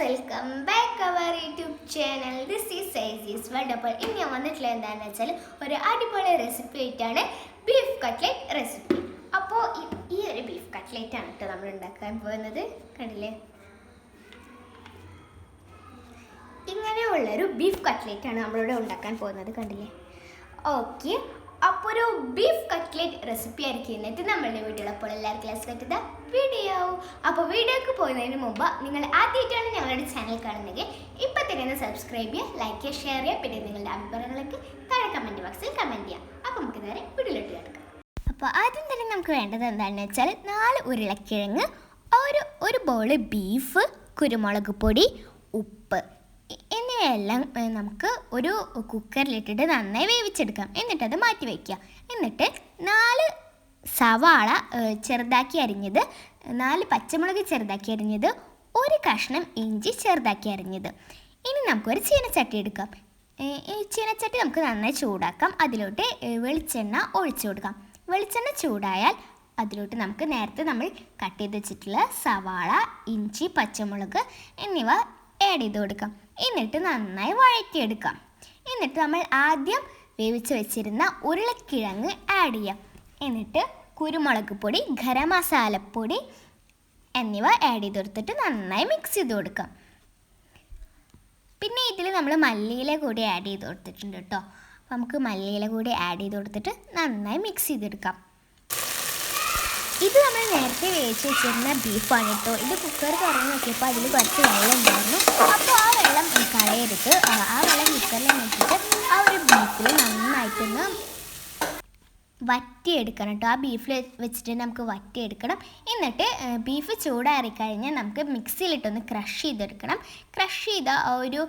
Welcome back our YouTube channel this is സൈസീസ് world അപ്പോൾ ഇനി ഞാൻ വന്നിട്ടുള്ള എന്താണെന്ന് വെച്ചാൽ ഒരു അടിപൊളി റെസിപ്പി ആയിട്ടാണ് ബീഫ് കട്ട്ലേറ്റ് റെസിപ്പി അപ്പോൾ ഈ ഒരു ബീഫ് കട്ട്ലേറ്റ് ആണ് കേട്ടോ നമ്മൾ ഉണ്ടാക്കാൻ പോകുന്നത്. കണ്ടില്ലേ? ഇങ്ങനെയുള്ളൊരു ബീഫ് കട്ട്ലേറ്റ് ആണ് നമ്മളിവിടെ ഉണ്ടാക്കാൻ പോകുന്നത്. കണ്ടില്ലേ? ഓക്കെ അപ്പോൾ ഒരു ബീഫ് കട്ട്ലേറ്റ് റെസിപ്പി ആയിരിക്കും എന്നിട്ട് നമ്മളുടെ വീട്ടിലപ്പോൾ എല്ലാവർക്കും ക്ലാസ് കറ്റുന്ന വീഡിയോ അപ്പോൾ വീഡിയോക്ക് പോകുന്നതിന് മുമ്പ് നിങ്ങൾ ആദ്യമായിട്ടാണ് ഞങ്ങളുടെ ചാനൽ കാണുന്നെങ്കിൽ ഇപ്പം തന്നെ ഒന്ന് സബ്സ്ക്രൈബ് ചെയ്യുക ലൈക്ക് ചെയ്യുക ഷെയർ ചെയ്യുക പിന്നെ നിങ്ങളുടെ അഭിപ്രായങ്ങളൊക്കെ താഴെ കമന്റ് ബോക്സിൽ കമന്റ് ചെയ്യാം അപ്പോൾ നമുക്ക് നേരെ വീഡിയോയിലോട്ട് കിടക്കാം. അപ്പോൾ ആദ്യം തന്നെ നമുക്ക് വേണ്ടത് എന്താണെന്ന് വെച്ചാൽ നാല് ഉരുളക്കിഴങ്ങ് ഒരു ഒരു ബോൾ ബീഫ് കുരുമുളക് പൊടി ഇ- എന്നിവയെല്ലാം ഏ, നമുക്ക് ഒരു കുക്കറിലിട്ടിട്ട് നന്നായി വേവിച്ചെടുക്കാം. എന്നിട്ടത് മാറ്റി വയ്ക്കുക എന്നിട്ട് നാല് സവാള ചെറുതാക്കി അരിഞ്ഞത് നാല് പച്ചമുളക് ചെറുതാക്കി അരിഞ്ഞത് ഒരു കഷ്ണം ഇഞ്ചി ചെറുതാക്കി അരിഞ്ഞത്. ഇനി നമുക്കൊരു ചീനച്ചട്ടി എടുക്കാം. ഈ ചീനച്ചട്ടി നമുക്ക് നന്നായി ചൂടാക്കാം. അതിലോട്ട് വെളിച്ചെണ്ണ ഒഴിച്ചു കൊടുക്കാം. വെളിച്ചെണ്ണ ചൂടായാൽ അതിലോട്ട് നമുക്ക് നേരത്തെ നമ്മൾ കട്ട് ചെയ്ത് വെച്ചിട്ടുള്ള സവാള ഇഞ്ചി പച്ചമുളക് എന്നിവ ആഡ് ചെയ്ത് കൊടുക്കാം. എന്നിട്ട് നന്നായി വഴറ്റിയെടുക്കാം. എന്നിട്ട് നമ്മൾ ആദ്യം വേവിച്ച് വെച്ചിരുന്ന ഉരുളക്കിഴങ്ങ് ആഡ് ചെയ്യാം. എന്നിട്ട് കുരുമുളക് പൊടി ഗരം മസാലപ്പൊടി എന്നിവ ആഡ് ചെയ്ത് കൊടുത്തിട്ട് നന്നായി മിക്സ് ചെയ്ത് കൊടുക്കാം. പിന്നെ ഇതിൽ നമ്മൾ മല്ലിയില കൂടി ആഡ് ചെയ്ത് കൊടുത്തിട്ടുണ്ട് കേട്ടോ. നമുക്ക് മല്ലിയില കൂടി ആഡ് ചെയ്ത് കൊടുത്തിട്ട് നന്നായി മിക്സ് ചെയ്തെടുക്കാം. ഇത് നമ്മൾ നേരത്തെ വേവിച്ച് വെച്ചിരുന്ന ബീഫാണ് കേട്ടോ. ഇത് കുക്കർ തുറന്ന് നോക്കിയപ്പോൾ അതിൽ കുറച്ച് വെള്ളം ഉണ്ടായിരുന്നു. അപ്പോൾ ആ വെള്ളം കളയരുത് ആ വെള്ളം കുക്കറിൽ നോക്കിയിട്ട് ആ ഒരു ബീഫിൽ നന്നായിട്ടൊന്ന് വറ്റിയെടുക്കണം കേട്ടോ. ആ ബീഫിൽ വെച്ചിട്ട് നമുക്ക് വറ്റിയെടുക്കണം. എന്നിട്ട് ബീഫ് ചൂടാറി കഴിഞ്ഞാൽ നമുക്ക് മിക്സിയിലിട്ടൊന്ന് ക്രഷ് ചെയ്തെടുക്കണം. ക്രഷ് ചെയ്ത ആ ഒരു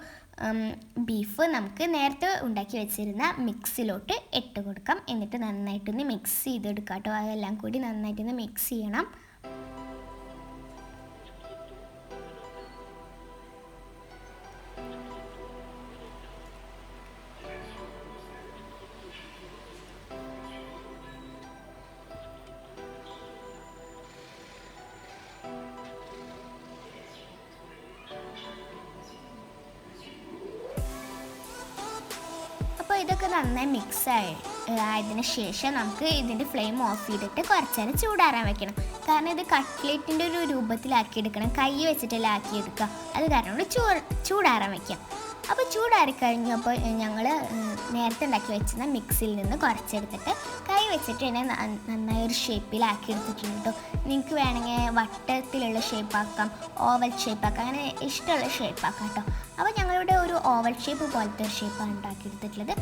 ബീഫ് നമുക്ക് നേരത്തെ ഉണ്ടാക്കി വെച്ചിരുന്ന മിക്സിലോട്ട് ഇട്ട് കൊടുക്കാം. എന്നിട്ട് നന്നായിട്ടൊന്ന് മിക്സ് ചെയ്തെടുക്കാം കേട്ടോ. അതെല്ലാം കൂടി നന്നായിട്ടൊന്ന് മിക്സ് ചെയ്യണം. നന്നായി മിക്സ് ആയി. ആയതിന് ശേഷം നമുക്ക് ഇതിന്റെ ഫ്ലെയിം ഓഫ് ചെയ്തിട്ട് കുറച്ച് നേരം ചൂടാറാൻ വെക്കണം. കാരണം ഇത് കട്ട്ലേറ്റിന്റെ ഒരു രൂപത്തിലാക്കി എടുക്കണം കൈ വെച്ചിട്ടല്ല ആക്കി എടുക്കുക അത് കാരണം കൊണ്ട് ചൂ ചൂടാറാൻ വെക്കാം. അപ്പോൾ ചൂടാറി കഴിഞ്ഞപ്പോൾ ഞങ്ങൾ നേരത്തെ ഉണ്ടാക്കി വെച്ചിരുന്ന മിക്സിയിൽ നിന്ന് കുറച്ചെടുത്തിട്ട് കൈ വെച്ചിട്ട് തന്നെ നന്നായി ഒരു ഷേപ്പിലാക്കി എടുത്തിട്ടുണ്ട് കേട്ടോ നിങ്ങൾക്ക് വേണമെങ്കിൽ വട്ടത്തിലുള്ള ഷേപ്പാക്കാം ഓവൽ ഷേപ്പാക്കാം അങ്ങനെ ഇഷ്ടമുള്ള ഷേപ്പാക്കാം കേട്ടോ അപ്പോൾ ഞങ്ങളിവിടെ ഒരു ഓവൽ ഷേപ്പ് പോലത്തെ ഒരു ഷേപ്പാണ് ഉണ്ടാക്കിയെടുത്തിട്ടുള്ളത്.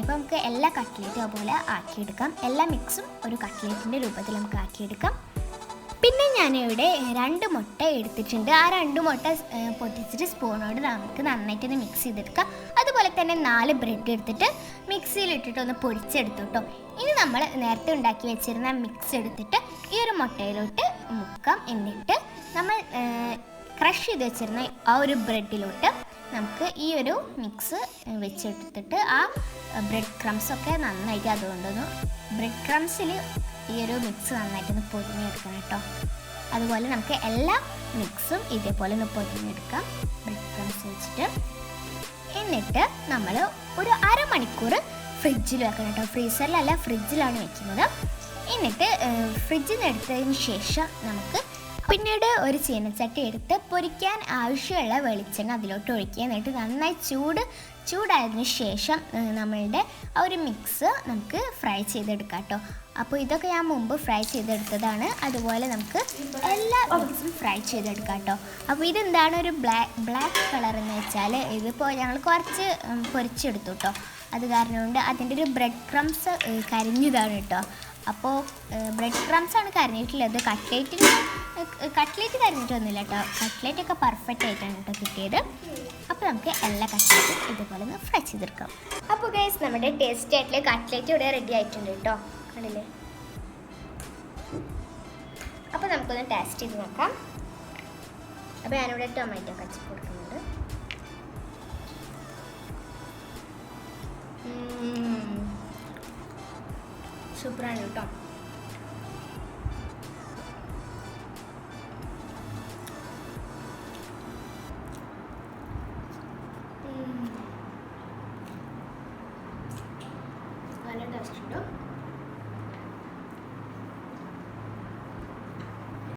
അപ്പോൾ നമുക്ക് എല്ലാ കട്ട്ലേറ്റും അതുപോലെ ആക്കിയെടുക്കാം. എല്ലാ മിക്സും ഒരു കട്ട്ലേറ്റിന്റെ രൂപത്തിൽ നമുക്ക് ആക്കിയെടുക്കാം. പിന്നെ ഞാനിവിടെ രണ്ട് മുട്ട എടുത്തിട്ടുണ്ട്. ആ രണ്ട് മുട്ട പൊട്ടിച്ചിട്ട് സ്പൂണോട് നമുക്ക് നന്നായിട്ടൊന്ന് മിക്സ് ചെയ്തെടുക്കാം. അതുപോലെ തന്നെ നാല് ബ്രെഡ് എടുത്തിട്ട് മിക്സിയിൽ ഇട്ടിട്ട് ഒന്ന് പൊടിച്ചെടുത്തു കേട്ടോ ഇനി നമ്മൾ നേരത്തെ ഉണ്ടാക്കി വെച്ചിരുന്ന മിക്സ് എടുത്തിട്ട് ഈ ഒരു മുട്ടയിലോട്ട് മുക്കാം. എന്നിട്ട് നമ്മൾ ക്രഷ് ചെയ്ത് വെച്ചിരുന്ന ആ ഒരു ബ്രെഡിലോട്ട് നമുക്ക് ഈ ഒരു മിക്സ് വെച്ചെടുത്തിട്ട് ആ ബ്രെഡ് ക്രംസ് ഒക്കെ നന്നായിട്ട് അതുകൊണ്ടൊന്ന് ബ്രെഡ് ക്രംസിൽ ഈ ഒരു മിക്സ് നന്നായിട്ടൊന്ന് പൊതിഞ്ഞെടുക്കണം കേട്ടോ. അതുപോലെ നമുക്ക് എല്ലാ മിക്സും ഇതേപോലെ ഒന്ന് പൊതിഞ്ഞെടുക്കാം. ബ്രെഡ് ക്രംസ് വെച്ചിട്ട്. എന്നിട്ട് നമ്മൾ ഒരു അരമണിക്കൂർ ഫ്രിഡ്ജിൽ വെക്കണം കേട്ടോ. ഫ്രീസറിലല്ല ഫ്രിഡ്ജിലാണ് വെക്കുന്നത്. എന്നിട്ട് ഫ്രിഡ്ജിൽ നിന്ന് എടുത്തതിന് ശേഷം നമുക്ക് പിന്നീട് ഒരു ചീനച്ചട്ടി എടുത്ത് പൊരിക്കാൻ ആവശ്യമുള്ള വെളിച്ചെണ്ണ അതിലോട്ട് ഒഴിക്കുക. എന്നിട്ട് നന്നായി ചൂട് ചൂടായതിനു ശേഷം നമ്മളുടെ ആ ഒരു മിക്സ് നമുക്ക് ഫ്രൈ ചെയ്തെടുക്കാം കേട്ടോ അപ്പോൾ ഇതൊക്കെ ഞാൻ മുമ്പ് ഫ്രൈ ചെയ്തെടുത്തതാണ്. അതുപോലെ നമുക്ക് എല്ലാ മിക്സും ഫ്രൈ ചെയ്തെടുക്കാം കേട്ടോ അപ്പോൾ ഇതെന്താണ് ഒരു ബ്ലാക്ക് ബ്ലാക്ക് കളർ എന്ന് വെച്ചാൽ ഇതിപ്പോൾ ഞങ്ങൾ കുറച്ച് പൊരിച്ചെടുത്തു കേട്ടോ അത് കാരണം കൊണ്ട് അതിന്റെ ഒരു ബ്രെഡ് ക്രംസ് കരിഞ്ഞതാണ് കേട്ടോ അപ്പോൾ ബ്രെഡ് ക്രംസ് ആണ് കരഞ്ഞിട്ടുള്ളത്. കട്ട്ലേറ്റിന് കട്ട്ലേറ്റ് കരിഞ്ഞിട്ടൊന്നുമില്ല കേട്ടോ കട്ട്ലേറ്റ് ഒക്കെ പെർഫെക്റ്റ് ആയിട്ടാണ് കേട്ടോ കിട്ടിയത്. അപ്പോൾ നമുക്ക് എല്ലാ കട്ട്ലേറ്റും ഇതുപോലെ ഒന്ന് ഫ്രൈ ചെയ്തെടുക്കാം. അപ്പോൾ ഗൈസ് നമ്മുടെ ടേസ്റ്റ് ആയിട്ടുള്ള കട്ട്ലേറ്റ് ഇവിടെ റെഡി ആയിട്ടുണ്ട് കേട്ടോ കണ്ടില്ലേ? അപ്പോൾ നമുക്കൊന്ന് ടേസ്റ്റ് ചെയ്ത് നോക്കാം. അപ്പോൾ ഞാനിവിടെ ടൊമാറ്റോ കച്ചി കൊടുക്കുന്നുണ്ട്. സൂപ്പറാണ് കേട്ടോ